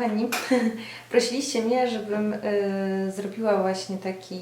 kochani, prosiliście mnie, żebym y, zrobiła właśnie taki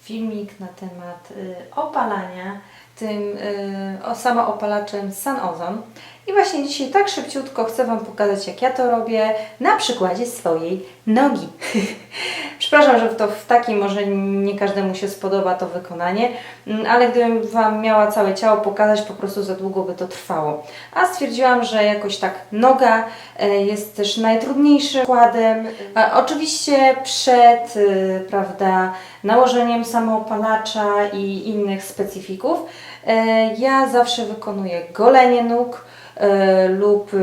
filmik na temat y, opalania tym y, o samoopalaczem San Ozon. I właśnie dzisiaj tak szybciutko chcę Wam pokazać, jak ja to robię na przykładzie swojej nogi. Przepraszam, że to w takim może nie każdemu się spodoba to wykonanie, mm, ale gdybym Wam miała całe ciało pokazać, po prostu za długo by to trwało. A stwierdziłam, że jakoś tak noga e, jest też najtrudniejszym składem. A oczywiście przed, y, prawda, nałożeniem samoopalacza i innych specyfików, e, ja zawsze wykonuję golenie nóg e, lub y,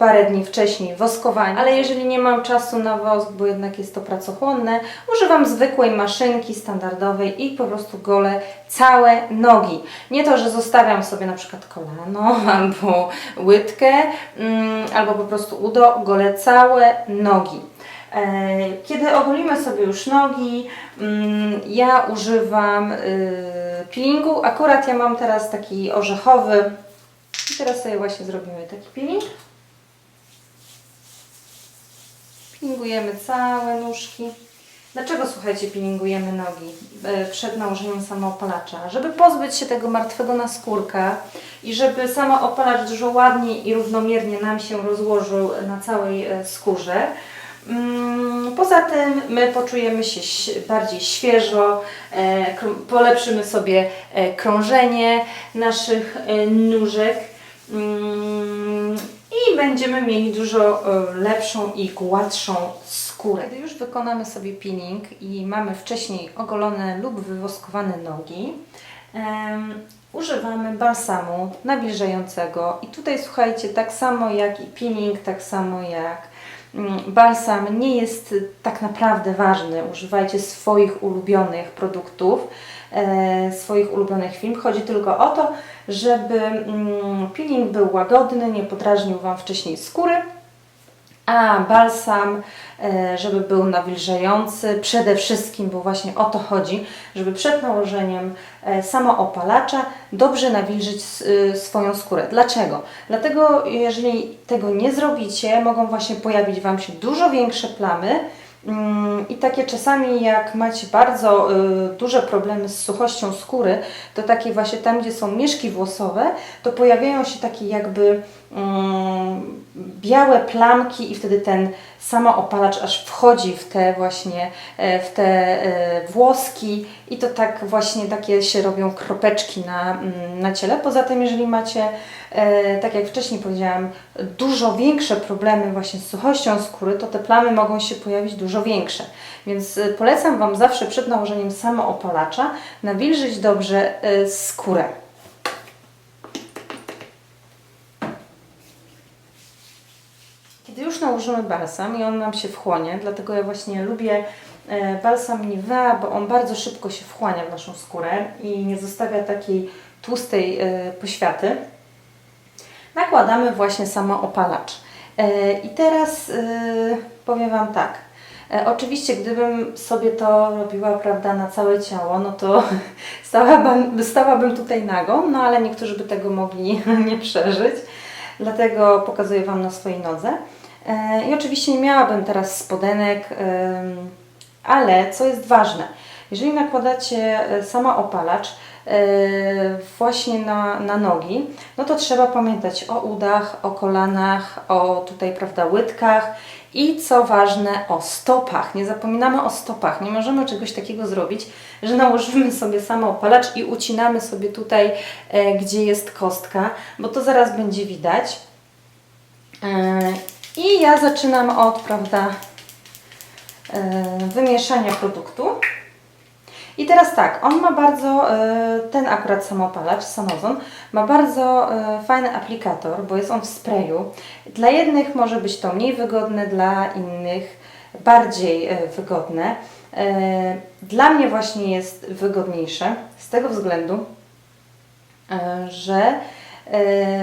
parę dni wcześniej woskowanie, ale jeżeli nie mam czasu na wosk, bo jednak jest to pracochłonne, używam zwykłej maszynki standardowej i po prostu golę całe nogi. Nie to, że zostawiam sobie na przykład kolano albo łydkę, mm, albo po prostu udo, golę całe nogi. E, Kiedy ogolimy sobie już nogi, mm, ja używam y, peelingu. Akurat ja mam teraz taki orzechowy. I teraz sobie właśnie zrobimy taki peeling. Peelingujemy całe nóżki. Dlaczego, słuchajcie, peelingujemy nogi e, przed nałożeniem samoopalacza? Żeby pozbyć się tego martwego naskórka i żeby samoopalacz dużo ładniej i równomiernie nam się rozłożył na całej e, skórze. Mm, Poza tym my poczujemy się bardziej świeżo, e, polepszymy sobie krążenie naszych nóżek mm, i będziemy mieli dużo e, lepszą i gładszą skórę. Gdy już wykonamy sobie peeling i mamy wcześniej ogolone lub wywoskowane nogi, em, używamy balsamu nawilżającego i tutaj słuchajcie, tak samo jak i peeling, tak samo jak Balsam nie jest tak naprawdę ważny. Używajcie swoich ulubionych produktów, e, swoich ulubionych firm. Chodzi tylko o to, żeby mm, peeling był łagodny, nie podrażnił Wam wcześniej skóry, a balsam, e, żeby był nawilżający, przede wszystkim, bo właśnie o to chodzi, żeby przed nałożeniem e, samoopalacza dobrze nawilżyć y, swoją skórę. Dlaczego? Dlatego, jeżeli tego nie zrobicie, mogą właśnie pojawić Wam się dużo większe plamy, Mm, I takie czasami, jak macie bardzo duże problemy z suchością skóry, to takie właśnie tam, gdzie są mieszki włosowe, to pojawiają się takie jakby białe plamki i wtedy ten samoopalacz aż wchodzi w te właśnie, e, w te e, włoski i to tak właśnie takie się robią kropeczki na, mm, na ciele. Poza tym, jeżeli macie, e, tak jak wcześniej powiedziałam, dużo większe problemy właśnie z suchością skóry, to te plamy mogą się pojawić dużo większe. Więc polecam Wam zawsze przed nałożeniem samoopalacza nawilżyć dobrze skórę. Kiedy już nałożymy balsam i on nam się wchłonie, dlatego ja właśnie lubię e, balsam Nivea, bo on bardzo szybko się wchłania w naszą skórę i nie zostawia takiej tłustej e, poświaty. Nakładamy właśnie samoopalacz. E, I teraz powiem Wam tak. Oczywiście, gdybym sobie to robiła, prawda, na całe ciało, no to stałabym, stałabym tutaj nago, no ale niektórzy by tego mogli nie przeżyć. Dlatego pokazuję Wam na swojej nodze. E, I oczywiście nie miałabym teraz spodenek, ale co jest ważne, jeżeli nakładacie e, samoopalacz e, właśnie na, na nogi, no to trzeba pamiętać o udach, o kolanach, o tutaj, prawda, łydkach i co ważne, o stopach. Nie zapominamy o stopach. Nie możemy czegoś takiego zrobić, że nałożymy sobie samoopalacz i ucinamy sobie tutaj, gdzie jest kostka, bo to zaraz będzie widać. I ja zaczynam od, prawda, e, wymieszania produktu. I teraz tak, on ma bardzo, e, ten akurat samopalacz, Sanozon, ma bardzo e, fajny aplikator, bo jest on w sprayu. Dla jednych może być to mniej wygodne, dla innych bardziej wygodne. Dla mnie właśnie jest wygodniejsze z tego względu, że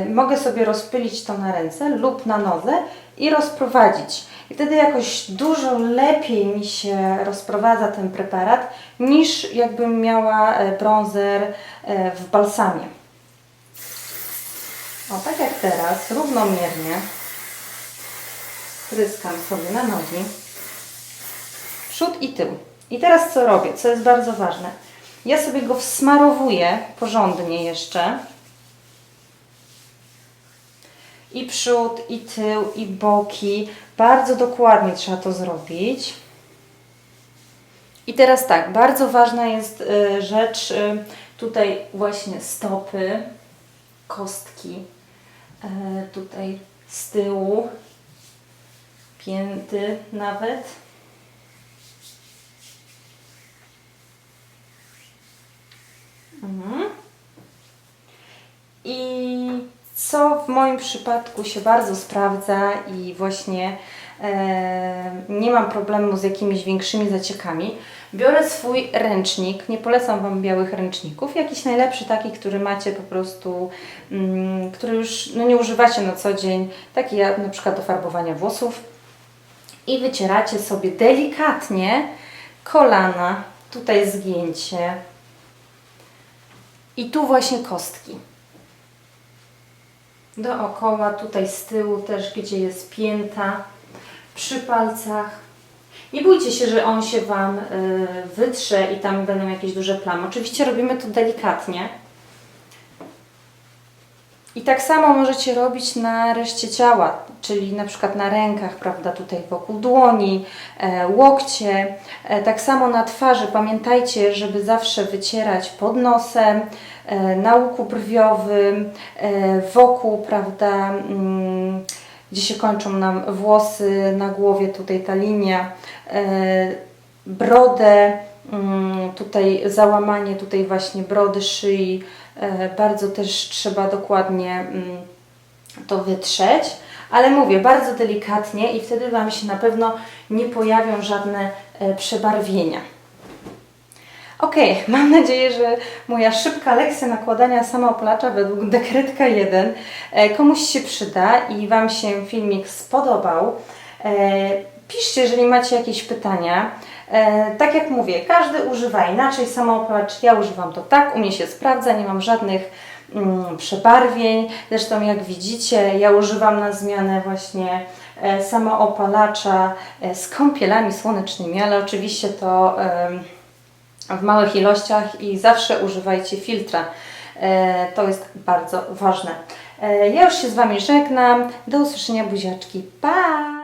mogę sobie rozpylić to na ręce lub na nodze i rozprowadzić. I wtedy jakoś dużo lepiej mi się rozprowadza ten preparat niż jakbym miała e, bronzer e, w balsamie. O, tak jak teraz, równomiernie Pryskam sobie na nogi. Przód i tył. I teraz co robię, co jest bardzo ważne. Ja sobie go wsmarowuję porządnie jeszcze. I przód, i tył, i boki. Bardzo dokładnie trzeba to zrobić. I teraz tak, bardzo ważna jest y, rzecz y, tutaj właśnie stopy, kostki, y, tutaj z tyłu, pięty nawet. Mhm. I co w moim przypadku się bardzo sprawdza i właśnie e, nie mam problemu z jakimiś większymi zaciekami, biorę swój ręcznik, nie polecam Wam białych ręczników, jakiś najlepszy taki, który macie po prostu, mm, który już no, nie używacie na co dzień, taki jak na przykład do farbowania włosów. I wycieracie sobie delikatnie kolana, tutaj zgięcie. I tu właśnie kostki dookoła, tutaj z tyłu też, gdzie jest pięta, przy palcach. Nie bójcie się, że on się Wam y, wytrze i tam będą jakieś duże plamy. Oczywiście robimy to delikatnie. I tak samo możecie robić na reszcie ciała, czyli na przykład na rękach, prawda, tutaj wokół dłoni, e, łokcie, e, tak samo na twarzy. Pamiętajcie, żeby zawsze wycierać pod nosem, e, na łuku brwiowym, wokół, prawda, mm, gdzie się kończą nam włosy na głowie, tutaj ta linia, brodę, mm, tutaj załamanie tutaj właśnie brody, szyi, bardzo też trzeba dokładnie mm, to wytrzeć, ale mówię bardzo delikatnie i wtedy Wam się na pewno nie pojawią żadne e, przebarwienia. Ok, mam nadzieję, że moja szybka lekcja nakładania samoopalacza według dekretka 1 e, komuś się przyda i Wam się filmik spodobał. E, Piszcie, jeżeli macie jakieś pytania. E, tak jak mówię, każdy używa inaczej samoopalacz. Ja używam to tak, u mnie się sprawdza, nie mam żadnych mm, przebarwień. Zresztą jak widzicie, ja używam na zmianę właśnie e, samoopalacza e, z kąpielami słonecznymi, ale oczywiście to w małych ilościach i zawsze używajcie filtra. To jest bardzo ważne. Ja już się z Wami żegnam. Do usłyszenia buziaczki. Pa!